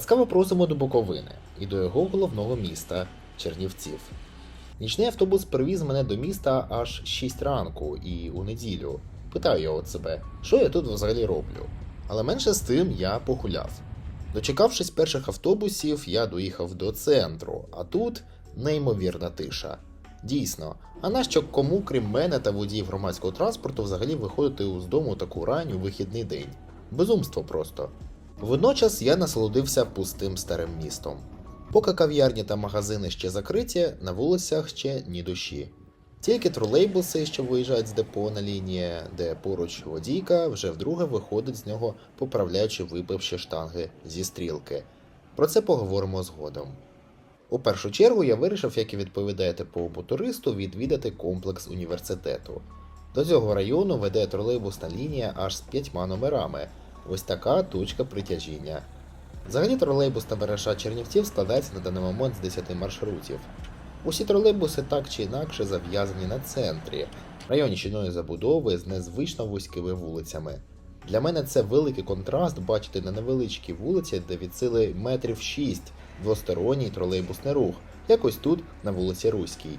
Ласкаво просимо до Буковини і до його головного міста Чернівців. Нічний автобус привіз мене до міста аж 6 ранку і у неділю. Питаю я от себе, що я тут взагалі роблю. Але менше з тим я погуляв. Дочекавшись перших автобусів, я доїхав до центру, а тут неймовірна тиша. Дійсно, а нащо кому, крім мене та водіїв громадського транспорту, взагалі виходити з дому таку рань у вихідний день? Безумство просто. Водночас я насолодився пустим старим містом. Поки кав'ярні та магазини ще закриті, на вулицях ще ні душі. Тільки тролейбуси, що виїжджають з депо на лінії, де поруч водійка, вже вдруге виходить з нього, поправляючи випивші штанги зі стрілки. Про це поговоримо згодом. У першу чергу я вирішив, як і відповідає типовому туристу, відвідати комплекс університету. До цього району веде тролейбусна лінія аж з п'ятьма номерами. Ось така точка притяжіння. Взагалі тролейбусна мережа Чернівців складається на даний момент з 10 маршрутів. Усі тролейбуси так чи інакше зав'язані на центрі, в районі щільної забудови з незвично вузькими вулицями. Для мене це великий контраст бачити на невеличкій вулиці, де від сили метрів 6 двосторонній тролейбусний рух, якось тут на вулиці Руській.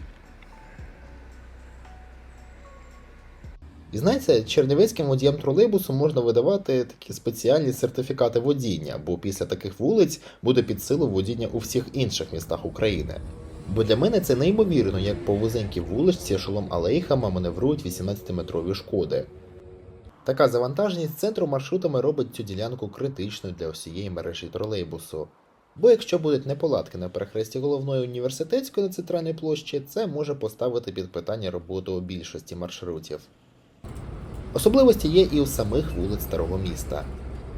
І знаєте, чернівецьким водіям тролейбусу можна видавати такі спеціальні сертифікати водіння, бо після таких вулиць буде під силу водіння у всіх інших містах України. Бо для мене це неймовірно, як по вузенькій вуличці шолом алейхама маневрують 18-метрові шкоди. Така завантаженість центру маршрутами робить цю ділянку критичною для всієї мережі тролейбусу. Бо якщо будуть неполадки на перехресті головної університетської на центральній площі, це може поставити під питання роботу більшості маршрутів. Особливості є і у самих вулиць старого міста.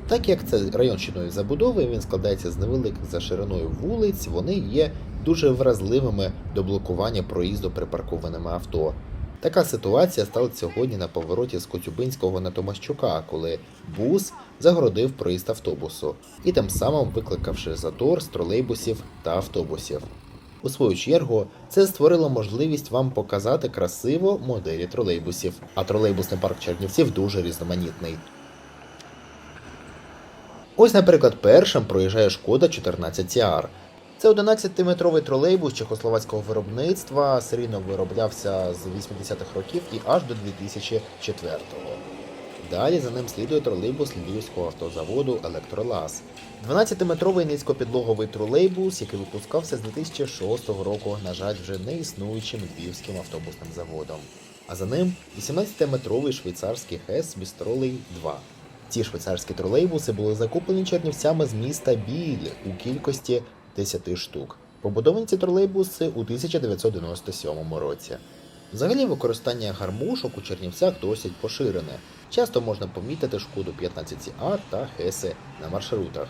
Так як це район забудови, він складається з невеликих за шириною вулиць, вони є дуже вразливими до блокування проїзду припаркованими авто. Така ситуація сталася сьогодні на повороті з Коцюбинського на Томащука, коли бус загородив проїзд автобусу і тим самим викликавши затор з тролейбусів та автобусів. У свою чергу, це створило можливість вам показати красиво моделі тролейбусів, а тролейбусний парк Чернівців дуже різноманітний. Ось, наприклад, першим проїжджає шкода 14 TR. Це 11-метровий тролейбус чехословацького виробництва, серійно вироблявся з 80-х років і аж до 2004-го. Далі за ним слідує тролейбус Львівського автозаводу Електролаз. 12-метровий низькопідлоговий тролейбус, який випускався з 2006 року, на жаль, вже не існуючим львівським автобусним заводом. А за ним 18-метровий швейцарський ХЕС Бістролей 2. Ці швейцарські тролейбуси були закуплені чернівцями з міста Біль у кількості 10 штук. Побудовані ці тролейбуси у 1997 році. Взагалі використання гармошок у Чернівцях досить поширене. Часто можна помітити шкоду 15 r та хеси на маршрутах.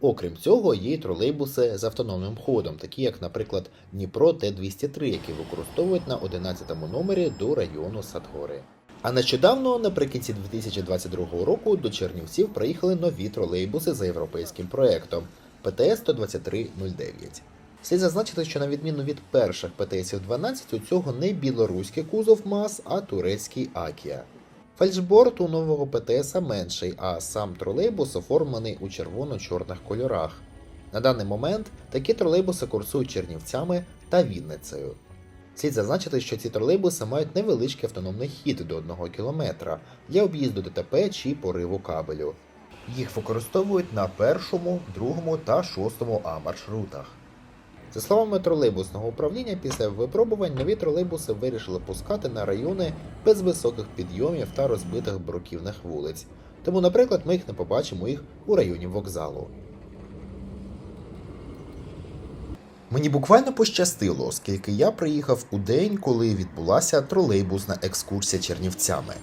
Окрім цього, є тролейбуси з автономним ходом, такі як, наприклад, Дніпро Т-203, які використовують на 11 номері до району Садгори. А нещодавно, наприкінці 2022 року, до Чернівців приїхали нові тролейбуси за європейським проектом ПТС 12309. Слід зазначити, що на відміну від перших ПТСів 12, у цього не білоруський кузов МАЗ, а турецький Акія. Фальшборд у нового ПТС менший, а сам тролейбус оформлений у червоно-чорних кольорах. На даний момент такі тролейбуси курсують Чернівцями та Вінницею. Слід зазначити, що ці тролейбуси мають невеличкий автономний хід до 1 км для об'їзду ДТП чи пориву кабелю. Їх використовують на першому, другому та шостому А маршрутах. За словами тролейбусного управління, після випробувань нові тролейбуси вирішили пускати на райони без високих підйомів та розбитих бруківних вулиць. Тому, наприклад, ми їх не побачимо їх у районі вокзалу. Мені буквально пощастило, оскільки я приїхав у день, коли відбулася тролейбусна екскурсія Чернівцями.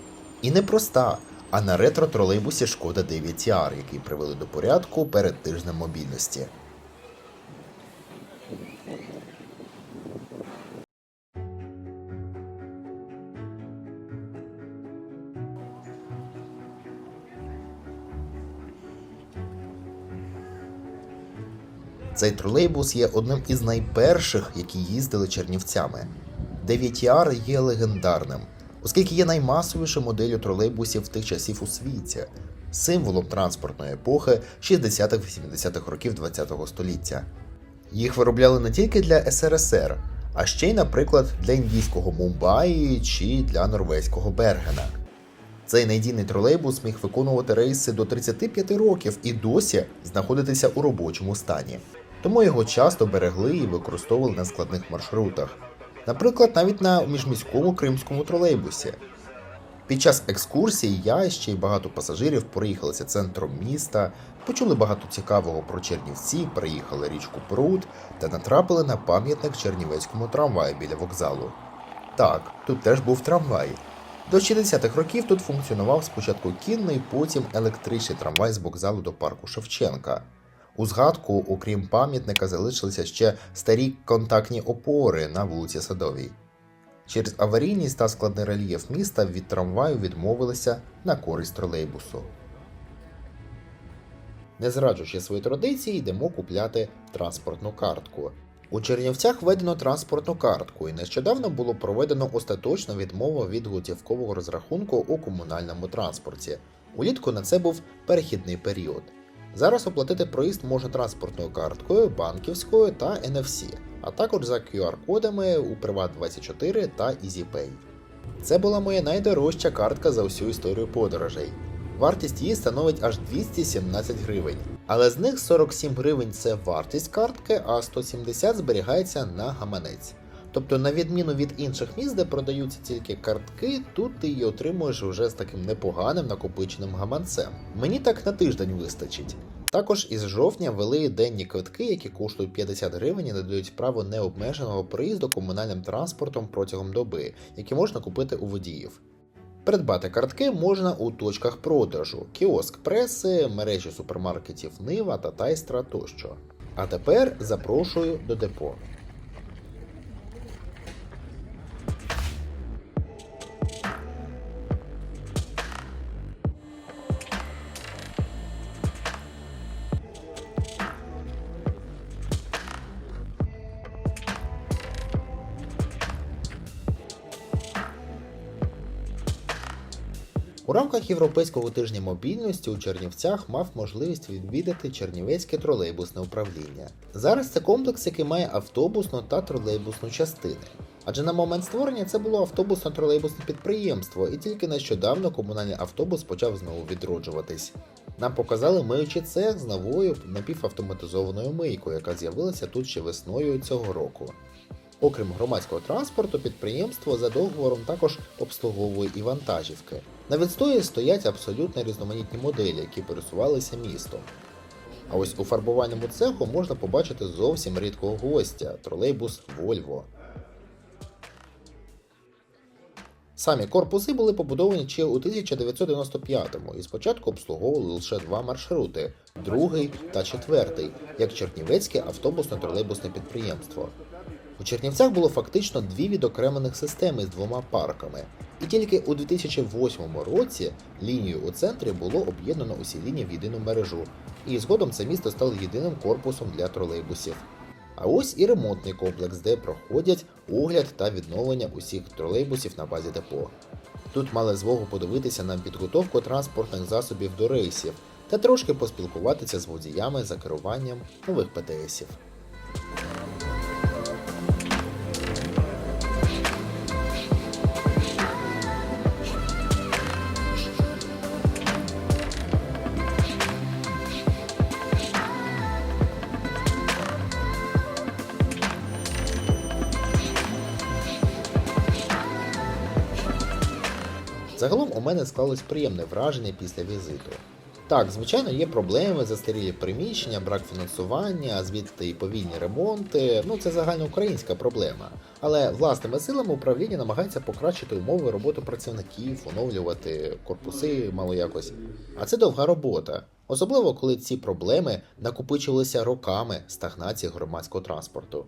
І не проста, а на ретро-тролейбусі Шкода 9R, який привели до порядку перед тижнем мобільності. Цей тролейбус є одним із найперших, які їздили чернівцями. 9R є легендарним, оскільки є наймасовішою моделлю тролейбусів тих часів у світі. символом транспортної епохи 60-80-х років ХХ століття. Їх виробляли не тільки для СРСР, а ще й, наприклад, для індійського Мумбаї чи для норвезького Бергена. Цей надійний тролейбус міг виконувати рейси до 35 років і досі знаходитися у робочому стані. Тому його часто берегли і використовували на складних маршрутах, наприклад, навіть на міжміському кримському тролейбусі. Під час екскурсії я і ще й багато пасажирів проїхалися центром міста, почули багато цікавого про Чернівці, переїхали річку Пруд та натрапили на пам'ятник Чернівецькому трамваю біля вокзалу. Так, тут теж був трамвай. До 60-х років тут функціонував спочатку кінний, потім електричний трамвай з вокзалу до парку Шевченка. У згадку, окрім пам'ятника, залишилися ще старі контактні опори на вулиці Садовій. Через аварійність та складний рельєф міста від трамваю відмовилися на користь тролейбусу. Не зраджуючи свої традиції, йдемо купляти транспортну картку. У Чернівцях введено транспортну картку, і нещодавно було проведено остаточну відмову від готівкового розрахунку у комунальному транспорті. Улітку на це був перехідний період. Зараз оплатити проїзд можна транспортною карткою, банківською та NFC, а також за QR-кодами у Privat24 та EasyPay. Це була моя найдорожча картка за всю історію подорожей. Вартість її становить аж 217 гривень. Але з них 47 гривень це вартість картки, а 170 зберігається на гаманець. Тобто, на відміну від інших міст, де продаються тільки картки, тут ти її отримуєш вже з таким непоганим накопиченим гаманцем. Мені так на тиждень вистачить. Також із жовтня ввели денні квитки, які коштують 50 гривень і надають право необмеженого проїзду комунальним транспортом протягом доби, які можна купити у водіїв. Придбати картки можна у точках продажу, кіоск преси, мережі супермаркетів Нива та Тайстра тощо. А тепер запрошую до депо. У рамках Європейського тижня мобільності у Чернівцях мав можливість відвідати Чернівецьке тролейбусне управління. Зараз це комплекс, який має автобусну та тролейбусну частини. Адже на момент створення це було автобусно-тролейбусне підприємство, і тільки нещодавно комунальний автобус почав знову відроджуватись. Нам показали миючий цех з новою напівавтоматизованою мийкою, яка з'явилася тут ще весною цього року. Окрім громадського транспорту, підприємство за договором також обслуговує і вантажівки. На відстої стоять абсолютно різноманітні моделі, які пересувалися містом. А ось у фарбувальному цеху можна побачити зовсім рідкого гостя тролейбус Volvo. Самі корпуси були побудовані ще у 1995-му і спочатку обслуговували лише два маршрути другий та четвертий, як Чернівецьке автобусно-тролейбусне підприємство. У Чернівцях було фактично дві відокремлених системи з двома парками, і тільки у 2008 році лінію у центрі було об'єднано усі лінії в єдину мережу, і згодом це місто стало єдиним корпусом для тролейбусів. А ось і ремонтний комплекс, де проходять огляд та відновлення усіх тролейбусів на базі депо. Тут мали змогу подивитися на підготовку транспортних засобів до рейсів та трошки поспілкуватися з водіями за керуванням нових ПТСів. Загалом у мене склалось приємне враження після візиту. Так, звичайно, є проблеми, застарілі приміщення, брак фінансування, звідти і повільні ремонти. Ну це загальноукраїнська проблема. Але власними силами управління намагається покращити умови роботи працівників, оновлювати корпуси мало якось. А це довга робота, особливо коли ці проблеми накопичувалися роками стагнації громадського транспорту.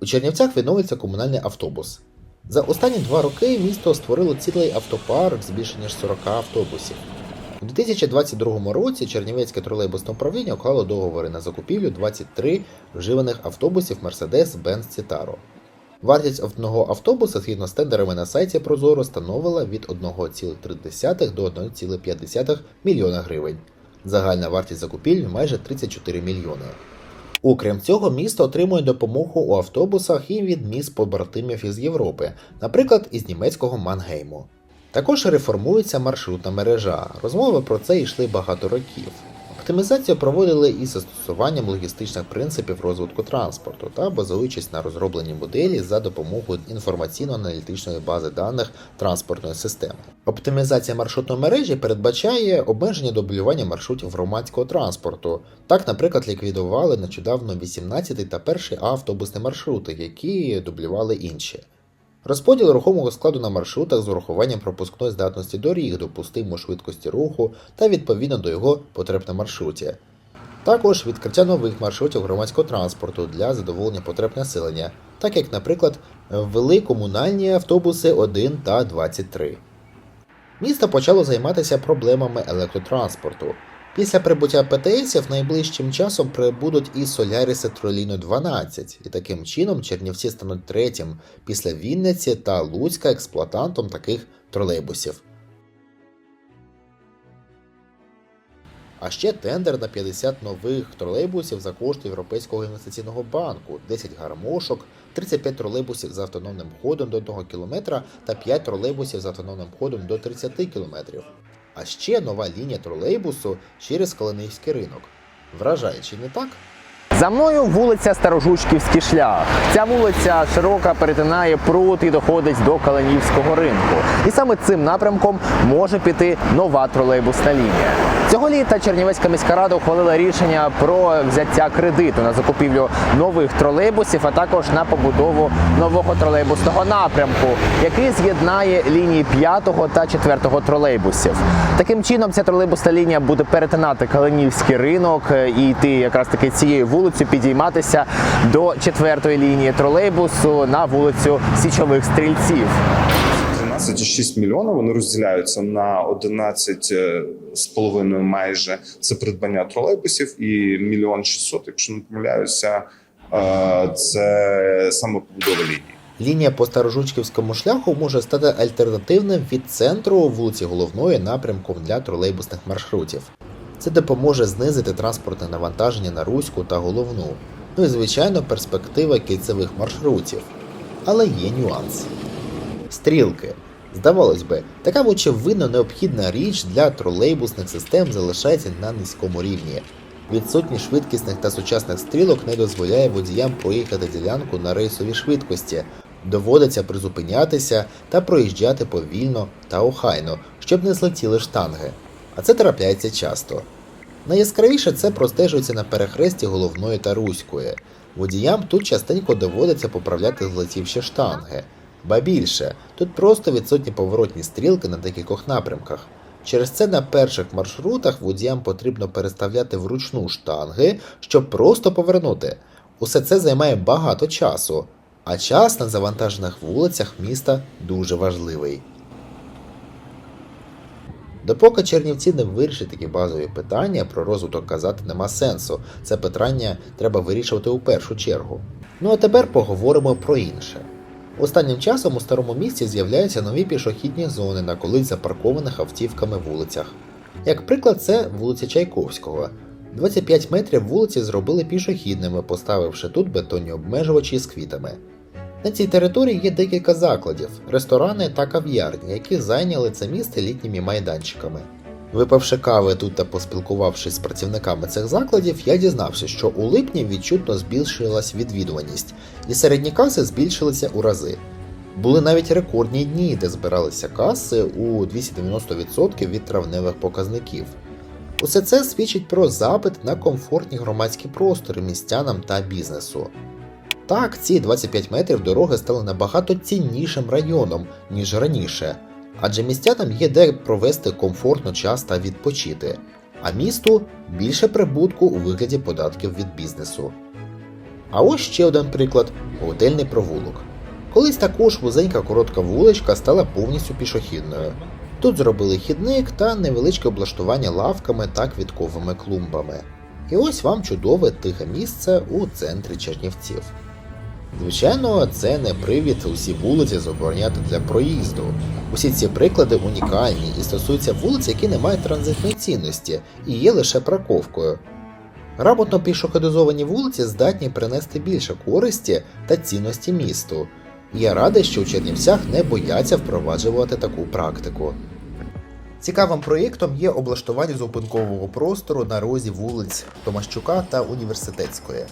У Чернівцях відновиться комунальний автобус. За останні два роки місто створило цілий автопарк з більше ніж 40 автобусів. У 2022 році Чернівецьке тролейбусне управління уклало договори на закупівлю 23 вживаних автобусів Mercedes-Benz Citaro. Вартість одного автобуса згідно з тендерами на сайті Прозоро становила від 1,3 до 1,5 мільйона гривень. Загальна вартість закупівлі майже 34 мільйони. Окрім цього, місто отримує допомогу у автобусах і від міст побратимів із Європи, наприклад, із німецького Мангейму. Також реформується маршрутна мережа. Розмови про це йшли багато років. Оптимізацію проводили із застосуванням логістичних принципів розвитку транспорту та базуючись на розробленій моделі за допомогою інформаційно-аналітичної бази даних транспортної системи. Оптимізація маршрутної мережі передбачає обмеження дублювання маршрутів громадського транспорту. Так, наприклад, ліквідували нещодавно 18 та перший автобусні маршрути, які дублювали інші. Розподіл рухомого складу на маршрутах з урахуванням пропускної здатності доріг, допустимої швидкості руху та відповідно до його потреб на маршруті. Також відкриття нових маршрутів громадського транспорту для задоволення потреб населення, так як, наприклад, ввели комунальні автобуси 1 та 23. Місто почало займатися проблемами електротранспорту. Після прибуття ПТСів найближчим часом прибудуть і Соляріси Троліно 12, і таким чином Чернівці стануть третім після Вінниці та Луцька експлуатантом таких тролейбусів. А ще тендер на 50 нових тролейбусів за кошти Європейського інвестиційного банку, 10 гармошок, 35 тролейбусів з автономним ходом до 1 км та 5 тролейбусів з автономним ходом до 30 км. А ще нова лінія тролейбусу через Калинівський ринок. Вражає, чи не так? За мною вулиця Старожучківський шлях. Ця вулиця широка перетинає пруд і доходить до Калинівського ринку. І саме цим напрямком може піти нова тролейбусна лінія. Цього літа Чернівецька міська рада ухвалила рішення про взяття кредиту на закупівлю нових тролейбусів, а також на побудову нового тролейбусного напрямку, який з'єднає лінії 5 та 4 тролейбусів. Таким чином, ця тролейбусна лінія буде перетинати Калинівський ринок е, і йти якраз таки цією вулицею, підійматися до четвертої лінії тролейбусу на вулицю Січових стрільців. 13,6 мільйона вони розділяються на 11,5 майже це придбання тролейбусів і мільйон 600, якщо не помиляюся, е, це саме побудова лінії. Лінія по Старожучківському шляху може стати альтернативним від центру вулиці Головної напрямком для тролейбусних маршрутів. Це допоможе знизити транспортне навантаження на Руську та головну. Ну і звичайно перспектива кільцевих маршрутів. Але є нюанс. Стрілки. Здавалось би, така очевидно необхідна річ для тролейбусних систем залишається на низькому рівні. Відсутність швидкісних та сучасних стрілок не дозволяє водіям проїхати ділянку на рейсовій швидкості. Доводиться призупинятися та проїжджати повільно та охайно, щоб не злетіли штанги. А це трапляється часто. Найяскравіше це простежується на перехресті головної та руської. Водіям тут частенько доводиться поправляти злетівші штанги. Ба більше, тут просто відсутні поворотні стрілки на декількох напрямках. Через це на перших маршрутах водіям потрібно переставляти вручну штанги, щоб просто повернути. Усе це займає багато часу, а час на завантажених вулицях міста дуже важливий. Допоки Чернівці не вирішать такі базові питання, про розвиток казати нема сенсу. Це питання треба вирішувати у першу чергу. Ну а тепер поговоримо про інше. Останнім часом у старому місті з'являються нові пішохідні зони на колись запаркованих автівками вулицях. Як приклад, це вулиця Чайковського. 25 метрів вулиці зробили пішохідними, поставивши тут бетонні обмежувачі з квітами. На цій території є декілька закладів, ресторани та кав'ярні, які зайняли це місце літніми майданчиками. Випивши кави тут та поспілкувавшись з працівниками цих закладів, я дізнався, що у липні відчутно збільшилась відвідуваність, і середні каси збільшилися у рази. Були навіть рекордні дні, де збиралися каси у 290% від травневих показників. Усе це свідчить про запит на комфортні громадські простори містянам та бізнесу. Так, ці 25 метрів дороги стали набагато ціннішим районом, ніж раніше, адже містянам є де провести комфортно час та відпочити, а місту більше прибутку у вигляді податків від бізнесу. А ось ще один приклад готельний провулок. Колись також вузенька коротка вуличка стала повністю пішохідною. Тут зробили хідник та невеличке облаштування лавками та квітковими клумбами. І ось вам чудове тихе місце у центрі Чернівців. Звичайно, це не привід усі вулиці забороняти для проїзду. Усі ці приклади унікальні і стосуються вулиць, які не мають транзитної цінності і є лише парковкою. Грамотно пішоходизовані вулиці здатні принести більше користі та цінності місту. Я радий, що у Чернівцях не бояться впроваджувати таку практику. Цікавим проєктом є облаштування зупинкового простору на розі вулиць Томащука та Університетської.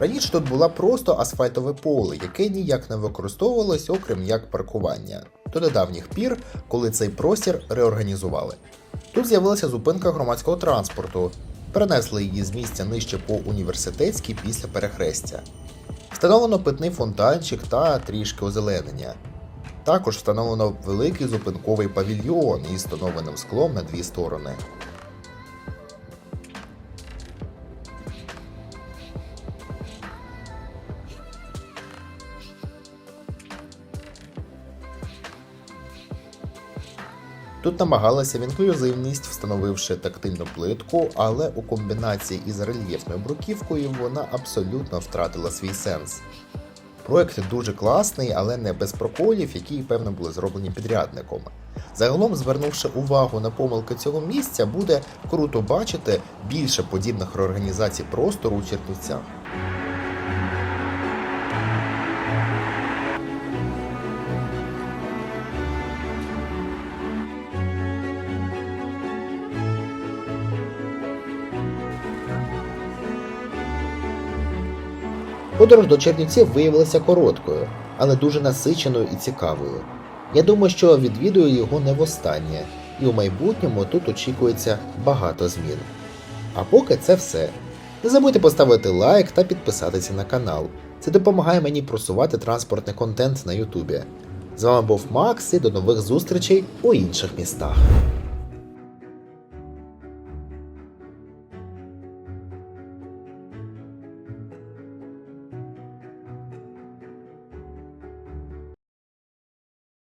Раніше тут була просто асфальтове поле, яке ніяк не використовувалось, окрім як паркування, до недавніх пір, коли цей простір реорганізували. Тут з'явилася зупинка громадського транспорту, перенесли її з місця нижче по університетській після перехрестя. Встановлено питний фонтанчик та трішки озеленення. Також встановлено великий зупинковий павільйон із встановленим склом на дві сторони. Тут намагалися в інклюзивність, встановивши тактильну плитку, але у комбінації із рельєфною бруківкою вона абсолютно втратила свій сенс. Проект дуже класний, але не без проколів, які, певно, були зроблені підрядником. Загалом, звернувши увагу на помилки цього місця, буде круто бачити більше подібних реорганізацій простору у Чернівцях. Подорож до Чернівців виявилася короткою, але дуже насиченою і цікавою. Я думаю, що відвідую його не востаннє, і у майбутньому тут очікується багато змін. А поки це все. Не забудьте поставити лайк та підписатися на канал. Це допомагає мені просувати транспортний контент на Ютубі. З вами був Макс і до нових зустрічей у інших містах.